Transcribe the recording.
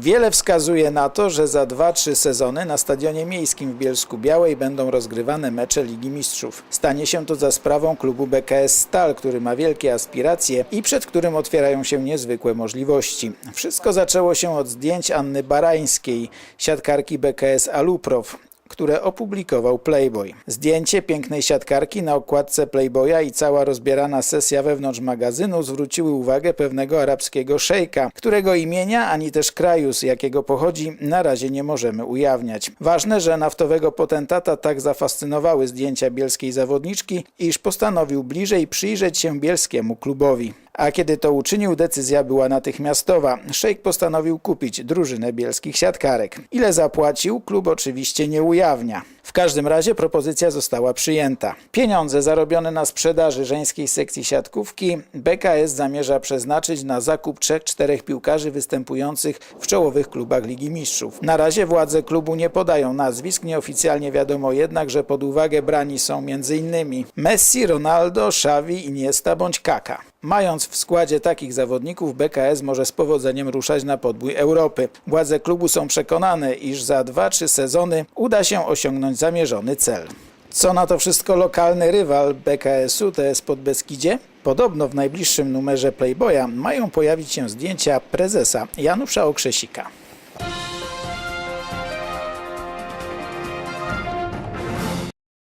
Wiele wskazuje na to, że za 2-3 sezony na Stadionie Miejskim w Bielsku Białej będą rozgrywane mecze Ligi Mistrzów. Stanie się to za sprawą klubu BKS Stal, który ma wielkie aspiracje i przed którym otwierają się niezwykłe możliwości. Wszystko zaczęło się od zdjęć Anny Barańskiej, siatkarki BKS Aluprof które opublikował Playboy. Zdjęcie pięknej siatkarki na okładce Playboya i cała rozbierana sesja wewnątrz magazynu zwróciły uwagę pewnego arabskiego szejka, którego imienia ani też kraju, z jakiego pochodzi, na razie nie możemy ujawniać. Ważne, że naftowego potentata tak zafascynowały zdjęcia bielskiej zawodniczki, iż postanowił bliżej przyjrzeć się bielskiemu klubowi. A kiedy to uczynił, decyzja była natychmiastowa. Szejk postanowił kupić drużynę bielskich siatkarek. Ile zapłacił, klub oczywiście nie ujawnia. W każdym razie propozycja została przyjęta. Pieniądze zarobione na sprzedaży żeńskiej sekcji siatkówki BKS zamierza przeznaczyć na zakup 3-4 piłkarzy występujących w czołowych klubach Ligi Mistrzów. Na razie władze klubu nie podają nazwisk, nieoficjalnie wiadomo jednak, że pod uwagę brani są m.in. Messi, Ronaldo, Xavi, Iniesta bądź Kaka. Mając w składzie takich zawodników, BKS może z powodzeniem ruszać na podbój Europy. Władze klubu są przekonane, iż za 2-3 sezony uda się osiągnąć zamierzony cel. Co na to wszystko lokalny rywal BKS-u, jest Podbeskidzie? Podobno w najbliższym numerze Playboya mają pojawić się zdjęcia prezesa Janusza Okrzesika.